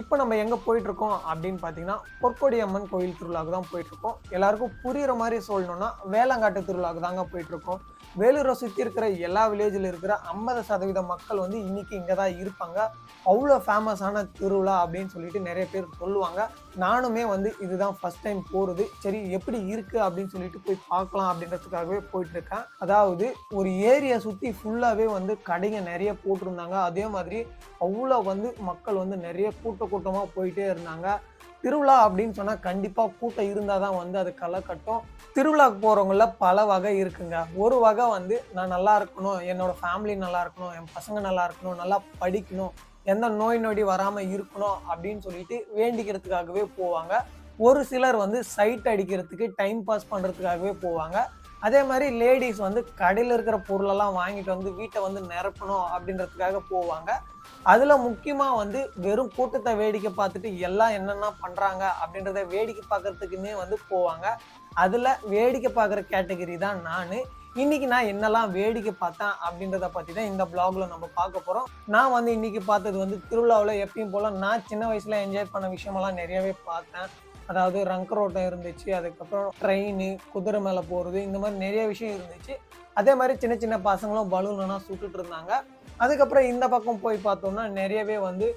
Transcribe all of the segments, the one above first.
இப்போ நம்ம எங்கே போயிட்டுருக்கோம் அப்படின்னு பார்த்தீங்கன்னா பொற்கொடி அம்மன் கோயில் திருவிழாவுக்கு தான் போயிட்டுருக்கோம். எல்லாருக்கும் புரிகிற மாதிரி சொல்லணும்னா வேளாங்காட்டு திருவிழாவுக்கு தாங்க போயிட்டுருக்கோம். வேலூரை சுற்றி இருக்கிற எல்லா வில்லேஜில் இருக்கிற ஐம்பது சதவீத மக்கள் வந்து இன்றைக்கி இங்கே தான் இருப்பாங்க. அவ்வளோ ஃபேமஸான திருவிழா அப்படின்னு சொல்லிட்டு நிறைய பேர் சொல்லுவாங்க. நானுமே வந்து இதுதான் ஃபஸ்ட் டைம் போகிறது சரி எப்படி இருக்குது அப்படின்னு சொல்லிட்டு போய் பார்க்கலாம் அப்படின்றதுக்காகவே போயிட்டுருக்கேன். அதாவது ஒரு ஏரியை சுற்றி ஃபுல்லாகவே வந்து கடைங்க நிறைய போட்டிருந்தாங்க. அதே மாதிரி அவ்வளோ வந்து மக்கள் வந்து நிறைய கூட்ட கூட்டமாக போயிட்டே இருந்தாங்க. திருவிழா அப்படின்னு சொன்னால் கண்டிப்பாக கூட்டம் இருந்தால் தான் வந்து அது களை கட்டும் திருவிழாக்கு போகிறவங்கள பல வகை இருக்குங்க. ஒரு வகை வந்து நான் நல்லா இருக்கணும் என்னோட ஃபேமிலி நல்லா இருக்கணும் என் பசங்க நல்லா இருக்கணும் நல்லா படிக்கணும் எந்த நோய் நொடி வராமல் இருக்கணும் அப்படின்னு சொல்லிட்டு வேண்டிக்கிறதுக்காகவே போவாங்க. ஒரு சிலர் வந்து சைட் அடிக்கிறதுக்கு டைம் பாஸ் பண்ணுறதுக்காகவே போவாங்க. அதே மாதிரி லேடிஸ் வந்து கடையில் இருக்கிற பொருளெல்லாம் வாங்கிட்டு வந்து வீட்டை வந்து நிரப்பணும் அப்படின்றதுக்காக போவாங்க. அதில் முக்கியமாக வந்து வெறும் கூட்டத்தை வேடிக்கை பார்த்துட்டு எல்லாம் என்னென்ன பண்ணுறாங்க அப்படின்றத வேடிக்கை பார்க்கறதுக்குன்னே வந்து போவாங்க. அதில் வேடிக்கை பார்க்குற கேட்டகரி தான் நான். இன்னைக்கு நான் என்னெல்லாம் வேடிக்கை பார்த்தேன் அப்படின்றத பற்றி தான் இந்த பிளாக்ல நம்ம பார்க்க போகிறோம் நான் வந்து இன்னைக்கு பார்த்தது வந்து திருவிழாவில் எப்பயும் போல் நான் சின்ன வயசில் என்ஜாய் பண்ண விஷயமெல்லாம் நிறையவே பார்த்தேன். அதாவது ரங்கரோட்டம் இருந்துச்சு அதுக்கப்புறம் ட்ரெயின் குதிரை மேலே போகிறது இந்த மாதிரி நிறைய விஷயம் இருந்துச்சு. அதே மாதிரி சின்ன சின்ன பசங்களும் பலூன்லாம் சுட்டுட்டு இருந்தாங்க. அதுக்கப்புறம் இந்த பக்கம் போய் பார்த்தோம்னா நிறையவே வந்து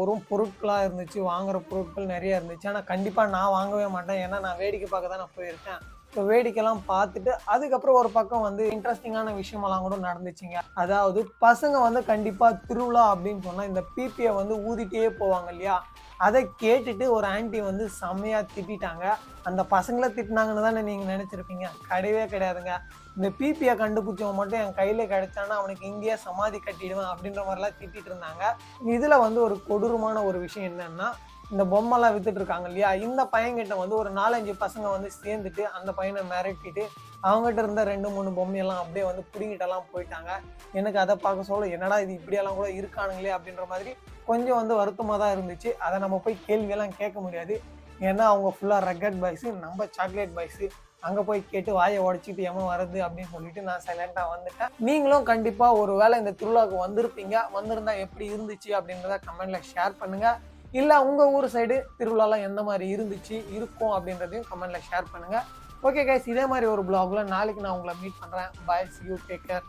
ஒரு பொருட்களாக இருந்துச்சு வாங்குற பொருட்கள் நிறைய இருந்துச்சு. ஆனால் கண்டிப்பாக நான் வாங்கவே மாட்டேன். ஏன்னா நான் வேடிக்கை பார்க்க தான் நான் போயிருக்கேன். ஸோ வேடிக்கைலாம் பார்த்துட்டு அதுக்கப்புறம் ஒரு பக்கம் வந்து இன்ட்ரெஸ்டிங்கான விஷயமெல்லாம் கூட நடந்துச்சுங்க. அதாவது பசங்க வந்து கண்டிப்பாக திருவிழா அப்படின்னு சொன்னால் இந்த பிபியை வந்து ஊதிட்டே போவாங்க இல்லையா? அதை கேட்டுட்டு ஒரு ஆன்ட்டி வந்து செம்மையாக திட்டிட்டாங்க. அந்த பசங்களை திட்டினாங்கன்னு தானே நீங்கள் நினச்சிருப்பீங்க? கிடையவே கிடையாதுங்க. இந்த பிபியை கண்டுபிடிச்சவன் மட்டும் என் கையில் கிடைச்சானா அவனுக்கு இங்கேயே சமாதி கட்டிடுவேன் அப்படின்ற மாதிரிலாம் திட்டிட்டு இருந்தாங்க. இதில் வந்து ஒரு கொடூரமான ஒரு விஷயம் என்னன்னா இந்த பொம்மைலாம் வித்துட்டு இருக்காங்க இல்லையா? இந்த பையன்கிட்ட வந்து ஒரு நாலஞ்சு பசங்க வந்து சேர்ந்துட்டு அந்த பையனை மிரட்டிட்டு அவங்ககிட்ட இருந்த ரெண்டு மூணு பொம்மையெல்லாம் அப்படியே வந்து பிடிங்கிட்டெல்லாம் போயிட்டாங்க. எனக்கு அதை பார்க்க சொல்ல என்னடா இது இப்படியெல்லாம் கூட இருக்கானுங்களே? அப்படின்ற மாதிரி கொஞ்சம் வந்து வருத்தமாக தான் இருந்துச்சு. அதை நம்ம போய் கேள்வியெல்லாம் கேட்க முடியாது. ஏன்னா அவங்க ஃபுல்லாக ரெக்கட் பாய்ஸு நம்ம சாக்லேட் பாய்ஸு அங்கே போய் கேட்டு வாயை உடச்சிட்டு ஏமா வருது அப்படின்னு சொல்லிட்டு நான் சைலண்டாக வந்துட்டேன். நீங்களும் கண்டிப்பாக ஒரு வேளை இந்த திருவிழாவுக்கு வந்திருப்பீங்க. வந்திருந்தா எப்படி இருந்துச்சு அப்படின்றத கமெண்ட்டில் ஷேர் பண்ணுங்கள் இல்லை உங்கள் ஊர் சைடு திருவிழாலாம் எந்த மாதிரி இருந்துச்சு இருக்கும் அப்படின்றதையும் கமெண்ட்ல ஷேர் பண்ணுங்கள் ஓகே கைஸ் இதே மாதிரி ஒரு பிளாகில் நாளைக்கு நான் உங்களை மீட் பண்ணுறேன் bye see you take care